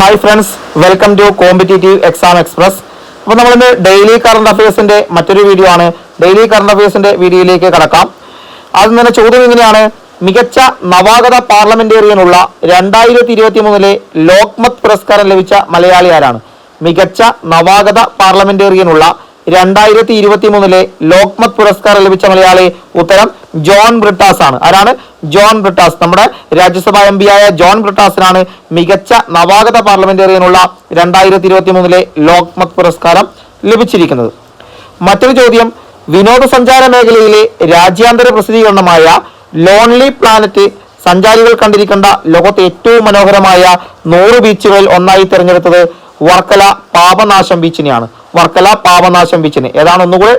Hi friends welcome to competitive exam express അപ്പോൾ നമ്മളിന്ന് daily current അഫയേഴ്സിന്റെ മറ്റൊരു വീഡിയോ ആണ്. ഡെയിലി കറണ്ട് അഫയേഴ്സിന്റെ വീഡിയോയിലേക്ക് കടക്കാം. ആദ്യം തന്നെ ചോദ്യം ഇങ്ങനെയാണ്. മികച്ച നവാഗത പാർലമെന്റേറിയനുള്ള രണ്ടായിരത്തി ഇരുപത്തി മൂന്നിലെ ലോക്മത് പുരസ്കാരം ലഭിച്ച മലയാളി ആരാണ്? മികച്ച നവാഗത പാർലമെന്റേറിയനുള്ള രണ്ടായിരത്തി ഇരുപത്തി മൂന്നിലെ ലോക്മത് പുരസ്കാരം ലഭിച്ച മലയാളി ഉത്തരം ജോൺ ബ്രിട്ടാസ് ആണ് ആരാണ്? ജോൺ ബ്രിട്ടാസ്. നമ്മുടെ രാജ്യസഭാ എം ആയ ജോൺ ബ്രിട്ടാസിനാണ് മികച്ച നവാഗത പാർലമെന്റേറിയനുള്ള രണ്ടായിരത്തി ഇരുപത്തി മൂന്നിലെ ലോക്മത് പുരസ്കാരം ലഭിച്ചിരിക്കുന്നത്. മറ്റൊരു ചോദ്യം. വിനോദസഞ്ചാര മേഖലയിലെ രാജ്യാന്തര പ്രസിദ്ധീകരണമായ ലോൺലി പ്ലാനറ്റ് സഞ്ചാരികൾ കണ്ടിരിക്കേണ്ട ലോകത്തെ ഏറ്റവും മനോഹരമായ നൂറ് ബീച്ചുകളിൽ ഒന്നായി തിരഞ്ഞെടുത്തത് വർക്കല പാപനാശം ബീച്ചിനെയാണ്. വർക്കല പാപനാശം ബീച്ചിനെ ഏതാണ് ഒന്നുകൂടെ?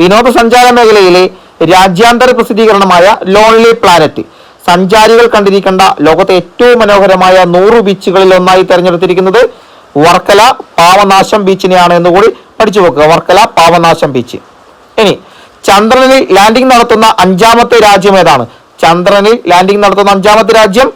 വിനോദസഞ്ചാര മേഖലയിലെ രാജ്യാന്തര പ്രസിദ്ധീകരണമായ ലോൺലി പ്ലാനറ്റ് സഞ്ചാരികൾ കണ്ടിരിക്കേണ്ട ലോകത്തെ ഏറ്റവും മനോഹരമായ നൂറ് ബീച്ചുകളിൽ ഒന്നായി തെരഞ്ഞെടുത്തിരിക്കുന്നത് വർക്കല പാവനാശം ബീച്ചിനെയാണ് എന്നുകൂടി പഠിച്ചു വെക്കുക. വർക്കല പാവനാശം ബീച്ച്. ഇനി ചന്ദ്രനിൽ ലാൻഡിംഗ് നടത്തുന്ന അഞ്ചാമത്തെ രാജ്യം ഏതാണ്? ചന്ദ്രനിൽ ലാൻഡിംഗ് നടത്തുന്ന അഞ്ചാമത്തെ രാജ്യം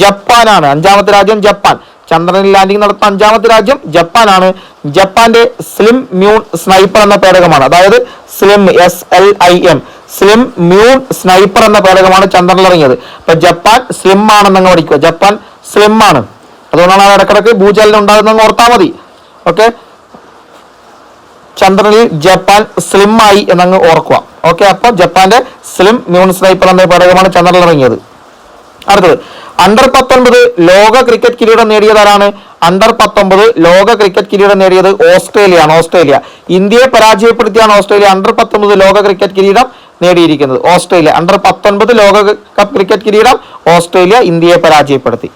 ജപ്പാനാണ്. അഞ്ചാമത്തെ രാജ്യം ജപ്പാൻ. ചന്ദ്രനിൽ ലാൻഡിംഗ് നടത്തുന്ന അഞ്ചാമത്തെ രാജ്യം ജപ്പാനാണ്. ജപ്പാന്റെ സ്ലിം മ്യൂൺ സ്നൈപ്പർ എന്ന പേടകമാണ്. അതായത് SLIM S L I M SLIM moon sniper എന്ന പേടകമാണ് ചന്ദ്രനിൽ ഇറങ്ങിയത്. അപ്പൊ ജപ്പാൻ സ്ലിം ആണെന്നങ്ങ് പഠിക്കുക. ജപ്പാൻ സ്ലിം ആണ്. അതുകൊണ്ടാണ് അത് ഇടക്കിടക്ക് ഭൂചലനം ഉണ്ടാകുന്നെന്ന് ഓർത്താൽ മതി. ഓക്കെ ചന്ദ്രനിൽ ജപ്പാൻ സ്ലിം ആയി എന്നങ്ങ് ഓർക്കുക. ഓക്കെ അപ്പൊ ജപ്പാന്റെ സ്ലിം മ്യൂൺ സ്നൈപ്പർ എന്ന പേടകമാണ് ചന്ദ്രനിൽ ഇറങ്ങിയത്. അടുത്തത്. അണ്ടർ പത്തൊൻപത് ലോക ക്രിക്കറ്റ് കിരീടം നേടിയതാരാണ് അണ്ടർ പത്തൊമ്പത് ലോക ക്രിക്കറ്റ് കിരീടം നേടിയത് ഓസ്ട്രേലിയയാണ് ഓസ്ട്രേലിയ. ഇന്ത്യയെ പരാജയപ്പെടുത്തിയാണ് ഓസ്ട്രേലിയ അണ്ടർ പത്തൊമ്പത് ലോക ക്രിക്കറ്റ് കിരീടം നേടിയിരിക്കുന്നത്. ഓസ്ട്രേലിയ. അണ്ടർ പത്തൊൻപത് ലോക കപ്പ് ക്രിക്കറ്റ് കിരീടം ഓസ്ട്രേലിയ ഇന്ത്യയെ പരാജയപ്പെടുത്തി.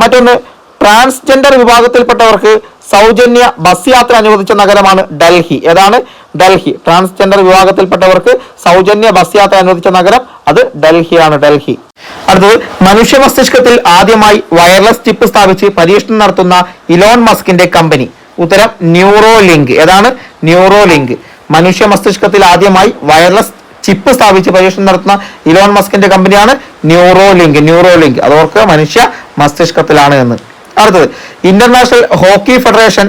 മറ്റൊന്ന് ട്രാൻസ്ജെൻഡർ വിഭാഗത്തിൽപ്പെട്ടവർക്ക് സൗജന്യ ബസ് യാത്ര അനുവദിച്ച നഗരമാണ് ഡൽഹി. ഏതാണ്? ഡൽഹി. ട്രാൻസ്ജെൻഡർ വിഭാഗത്തിൽപ്പെട്ടവർക്ക് സൗജന്യ ബസ് യാത്ര അനുവദിച്ച നഗരം അത് ഡൽഹിയാണ് ഡൽഹി. അടുത്തത് മനുഷ്യ മസ്തിഷ്കത്തിൽ ആദ്യമായി വയർലെസ് ചിപ്പ് സ്ഥാപിച്ച് പരീക്ഷണം നടത്തുന്ന ഇലോൺ മസ്കിന്റെ കമ്പനി. ഉത്തരം ന്യൂറോ ലിങ്ക് ഏതാണ്? ന്യൂറോ ലിങ്ക് മനുഷ്യ മസ്തിഷ്കത്തിൽ ആദ്യമായി വയർലെസ് ചിപ്പ് സ്ഥാപിച്ച് പരീക്ഷണം നടത്തുന്ന ഇലോൺ മസ്കിന്റെ കമ്പനിയാണ് ന്യൂറോ ലിങ്ക് ന്യൂറോ ലിങ്ക് അതോർക്ക് മനുഷ്യ മസ്തിഷ്കത്തിലാണ് എന്ന്. അടുത്തത് ഇന്റർനാഷണൽ ഹോക്കി ഫെഡറേഷൻ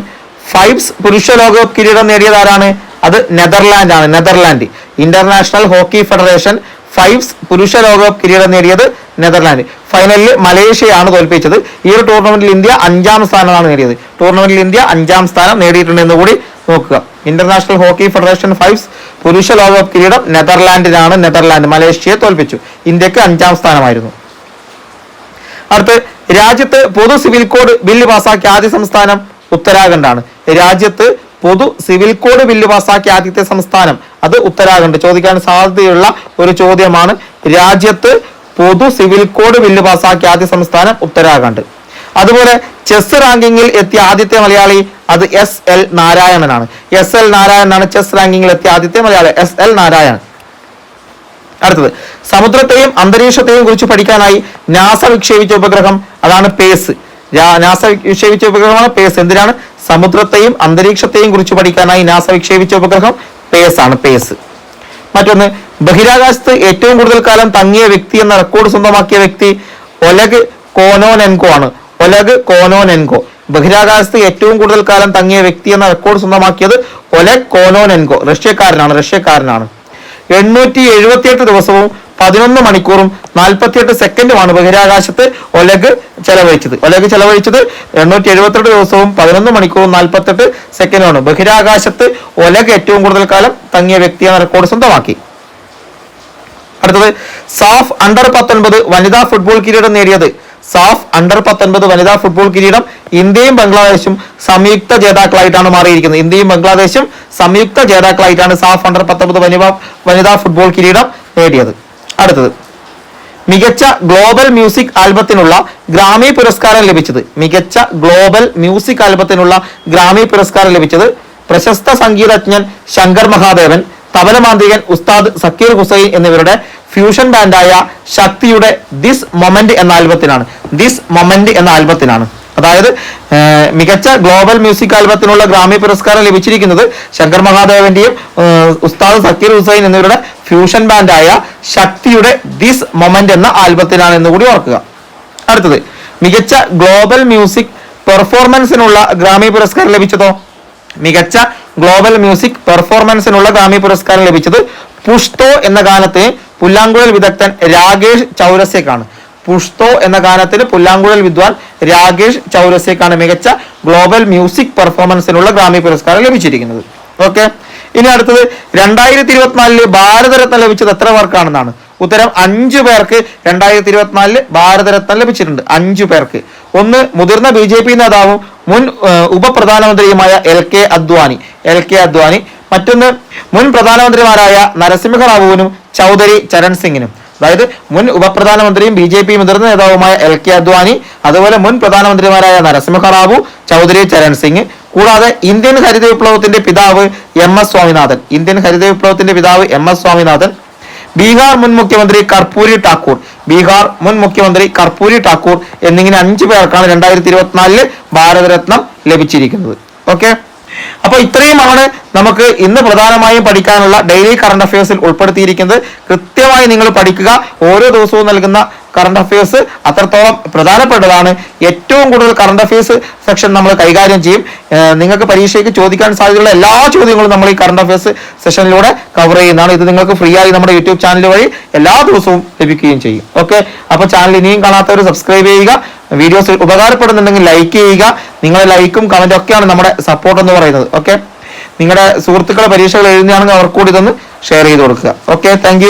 ഫൈവ്സ് പുരുഷ ലോകകപ്പ് കിരീടം നേടിയത് ആരാണ്? അത് നെതർലാൻഡ്. ആണ് Netherland international hockey federation fives പുരുഷ ലോകകപ്പ് കിരീടം നേടിയത് നെതർലാൻഡ്. ഫൈനലിൽ മലേഷ്യയാണ് തോൽപ്പിച്ചത്. ഈ ഒരു ടൂർണമെന്റിൽ ഇന്ത്യ അഞ്ചാം സ്ഥാനമാണ് നേടിയത്. ടൂർണമെന്റിൽ ഇന്ത്യ അഞ്ചാം സ്ഥാനം നേടിയിട്ടുണ്ട് എന്ന് കൂടി നോക്കുക. ഇന്റർനാഷണൽ ഹോക്കി ഫെഡറേഷൻ ഫൈവ്സ് പുരുഷ ലോകകപ്പ് കിരീടം നെതർലാൻഡിനാണ് നെതർലാൻഡ് മലേഷ്യയെ തോൽപ്പിച്ചു. ഇന്ത്യയ്ക്ക് അഞ്ചാം സ്ഥാനമായിരുന്നു. അടുത്ത് രാജ്യത്ത് പൊതു സിവിൽ കോഡ് ബില്ല് പാസാക്കിയ ആദ്യ സംസ്ഥാനം ഉത്തരാഖണ്ഡാണ്. രാജ്യത്ത് പൊതു സിവിൽ കോഡ് ബില്ല് പാസാക്കിയ ആദ്യത്തെ സംസ്ഥാനം. അത് ഉത്തരാഖണ്ഡ്. ചോദിക്കാൻ സാധ്യതയുള്ള ഒരു ചോദ്യമാണ് രാജ്യത്ത് പൊതു സിവിൽ കോഡ് ബില്ല് പാസാക്കിയ ആദ്യ സംസ്ഥാനം ഉത്തരാഖണ്ഡ്. അതുപോലെ ചെസ് റാങ്കിങ്ങിൽ എത്തിയ ആദ്യത്തെ മലയാളി അത് എസ് എൽ നാരായണനാണ്. എസ് എൽ നാരായണനാണ് ചെസ് റാങ്കിങ്ങിൽ എത്തിയ ആദ്യത്തെ മലയാളി. S L Narayanan. അടുത്തത്. സമുദ്രത്തെയും അന്തരീക്ഷത്തെയും കുറിച്ച് പഠിക്കാനായി നാസ വിക്ഷേപിച്ച ഉപഗ്രഹം അതാണ് പേസ്. നാസ വിക്ഷേപിച്ച ഉപഗ്രഹമാണ് പേസ്. എന്തിനാണ്? സമുദ്രത്തെയും അന്തരീക്ഷത്തെയും കുറിച്ച് പഠിക്കാനായി നാസ വിക്ഷേപിച്ച ഉപഗ്രഹം പേസ് ആണ് പേസ്. മറ്റൊന്ന് ബഹിരാകാശത്ത് ഏറ്റവും കൂടുതൽ കാലം തങ്ങിയ വ്യക്തി എന്ന റെക്കോർഡ് സ്വന്തമാക്കിയ വ്യക്തി ഒലഗ് കോനോനെൻകോ ആണ്. ഒലഗ് കോനോനെൻകോ. ബഹിരാകാശത്ത് ഏറ്റവും കൂടുതൽ കാലം തങ്ങിയ വ്യക്തി എന്ന റെക്കോർഡ് സ്വന്തമാക്കിയത് ഒലഗ് കോനോനെൻകോ. റഷ്യക്കാരനാണ് റഷ്യക്കാരനാണ്. എണ്ണൂറ്റി എഴുപത്തിയെട്ട് ദിവസവും പതിനൊന്ന് മണിക്കൂറും നാൽപ്പത്തിയെട്ട് സെക്കൻഡുമാണ് ബഹിരാകാശത്ത് ഒലഗ് ചെലവഴിച്ചത്. ഒലഗ് ചെലവഴിച്ചത് എണ്ണൂറ്റി എഴുപത്തെട്ട് ദിവസവും പതിനൊന്ന് മണിക്കൂറും നാൽപ്പത്തെട്ട് സെക്കൻഡുമാണ്. ബഹിരാകാശത്ത് ഒലഗ് ഏറ്റവും കൂടുതൽ കാലം തങ്ങിയ വ്യക്തി എന്ന റെക്കോർഡ് സ്വന്തമാക്കി. അടുത്തത് സാഫ് അണ്ടർ പത്തൊൻപത് വനിതാ ഫുട്ബോൾ കിരീടം നേടിയത്. സാഫ് അണ്ടർ പത്തൊൻപത് വനിതാ ഫുട്ബോൾ കിരീടം ഇന്ത്യയും ബംഗ്ലാദേശും സംയുക്ത ജേതാക്കളായിട്ടാണ് മാറിയിരിക്കുന്നത്. ഇന്ത്യയും ബംഗ്ലാദേശും സംയുക്ത ജേതാക്കളായിട്ടാണ് സാഫ് അണ്ടർ പത്തൊൻപത് വനിതാ വനിതാ ഫുട്ബോൾ കിരീടം നേടിയത്. അടുത്തത്. മികച്ച ഗ്ലോബൽ മ്യൂസിക് ആൽബത്തിനുള്ള ഗ്രാമി പുരസ്കാരം ലഭിച്ചത്. മികച്ച ഗ്ലോബൽ മ്യൂസിക് ആൽബത്തിനുള്ള ഗ്രാമി പുരസ്കാരം ലഭിച്ചത് പ്രശസ്ത സംഗീതജ്ഞൻ ശങ്കർ മഹാദേവൻ തബലമാന്ത്രികൻ ഉസ്താദ് സക്കീർ ഹുസൈൻ എന്നിവരുടെ ഫ്യൂഷൻ ബാൻഡായ ശക്തിയുടെ ദിസ് മൊമെന്റ് എന്ന ആൽബത്തിനാണ്. ദിസ് മൊമെന്റ് എന്ന ആൽബത്തിനാണ്. അതായത് മികച്ച ഗ്ലോബൽ മ്യൂസിക് ആൽബത്തിനുള്ള ഗ്രാമി പുരസ്കാരം ലഭിച്ചിരിക്കുന്നത് ശങ്കർ മഹാദേവന്റെയും ഉസ്താദ് സക്കീർ ഹുസൈൻ എന്നിവരുടെ ഫ്യൂഷൻ ബാൻഡായ ശക്തിയുടെ ദിസ് മൊമെന്റ് എന്ന ആൽബത്തിനാണ് എന്ന് കൂടി ഓർക്കുക. അടുത്തത് മികച്ച ഗ്ലോബൽ മ്യൂസിക് പെർഫോമൻസിനുള്ള ഗ്രാമി പുരസ്കാരം ലഭിച്ചതോ? മികച്ച ഗ്ലോബൽ മ്യൂസിക് പെർഫോമൻസിനുള്ള ഗ്രാമി പുരസ്കാരം ലഭിച്ചത് പുഷ്തോ എന്ന ഗാനത്തെ പുല്ലാങ്കുഴൽ വിദഗ്ധൻ രാകേഷ് ചൗരസ്യക്കാണ്. പുഷ്തോ എന്ന ഗാനത്തിന് പുല്ലാങ്കുഴൽ വിദ്വാൻ രാകേഷ് ചൗരസേക്കാണ് മികച്ച ഗ്ലോബൽ മ്യൂസിക് പെർഫോമൻസിനുള്ള ഗ്രാമി പുരസ്കാരം ലഭിച്ചിരിക്കുന്നത്. ഓക്കെ? ഇനി അടുത്തത് രണ്ടായിരത്തി ഇരുപത്തിനാലിൽ ഭാരതരത്ന ലഭിച്ചത് എത്ര പേർക്കാണെന്നാണ്? ഉത്തരം അഞ്ചു പേർക്ക് രണ്ടായിരത്തി ഇരുപത്തിനാലിൽ ഭാരതരത്ന ലഭിച്ചിട്ടുണ്ട്. അഞ്ചു പേർക്ക്. ഒന്ന് മുതിർന്ന ബി ജെ പി നേതാവും മുൻ ഉപപ്രധാനമന്ത്രിയുമായ L K Advani. L K Advani. മറ്റൊന്ന് മുൻ പ്രധാനമന്ത്രിമാരായ നരസിംഹറാവുവിനും ചൗധരി ചരൺ സിംഗിനും. അതായത് മുൻ ഉപപ്രധാനമന്ത്രിയും ബി ജെ പി മുതിർന്ന നേതാവുമായ എൽ കെ അദ്വാനി അതുപോലെ മുൻ പ്രധാനമന്ത്രിമാരായ നരസിംഹറാവു ചൗധരി ചരൺ സിംഗ് കൂടാതെ ഇന്ത്യൻ ഹരിത വിപ്ലവത്തിന്റെ പിതാവ് എം എസ് സ്വാമിനാഥൻ. ഇന്ത്യൻ ഹരിത വിപ്ലവത്തിന്റെ പിതാവ് എം എസ് സ്വാമിനാഥൻ. ബീഹാർ മുൻ മുഖ്യമന്ത്രി കർപ്പൂരി ഠാക്കൂർ. ബീഹാർ മുൻ മുഖ്യമന്ത്രി കർപ്പൂരി ഠാക്കൂർ എന്നിങ്ങനെ അഞ്ചു പേർക്കാണ് രണ്ടായിരത്തി ഇരുപത്തിനാലിൽ ഭാരതരത്നം ലഭിച്ചിരിക്കുന്നത്. ഓക്കെ അപ്പൊ ഇത്രയുമാണ് നമുക്ക് ഇന്ന് പ്രധാനമായും പഠിക്കാനുള്ള ഡെയിലി കറണ്ട് അഫയേഴ്സിൽ ഉൾപ്പെടുത്തിയിരിക്കുന്നത്. കൃത്യമായി നിങ്ങൾ പഠിക്കുക. ഓരോ ദിവസവും നൽകുന്ന കറണ്ട് അഫയേഴ്സ് അത്രത്തോളം പ്രധാനപ്പെട്ടതാണ്. ഏറ്റവും കൂടുതൽ കറണ്ട് അഫയേഴ്സ് സെക്ഷൻ നമ്മൾ കൈകാര്യം ചെയ്യും. നിങ്ങൾക്ക് പരീക്ഷയ്ക്ക് ചോദിക്കാൻ സാധ്യതയുള്ള എല്ലാ ചോദ്യങ്ങളും നമ്മൾ ഈ കറണ്ട് അഫയേഴ്സ് സെഷനിലൂടെ കവർ ചെയ്യുന്നതാണ്. ഇത് നിങ്ങൾക്ക് ഫ്രീ ആയി നമ്മുടെ യൂട്യൂബ് ചാനൽ വഴി എല്ലാ ദിവസവും ലഭിക്കുകയും ചെയ്യും. ഓക്കെ അപ്പോൾ ചാനൽ ഇനിയും കാണാത്തവർ സബ്സ്ക്രൈബ് ചെയ്യുക. വീഡിയോസ് ഉപകാരപ്പെടുന്നുണ്ടെങ്കിൽ ലൈക്ക് ചെയ്യുക. നിങ്ങളുടെ ലൈക്കും കമന്റും ഒക്കെയാണ് നമ്മുടെ സപ്പോർട്ട് എന്ന് പറയുന്നത്. ഓക്കെ നിങ്ങളുടെ സുഹൃത്തുക്കളെ പരീക്ഷകൾ എഴുതുകയാണെങ്കിൽ അവർക്ക് കൂടി ഇതൊന്ന് ഷെയർ ചെയ്ത് കൊടുക്കുക. Okay thank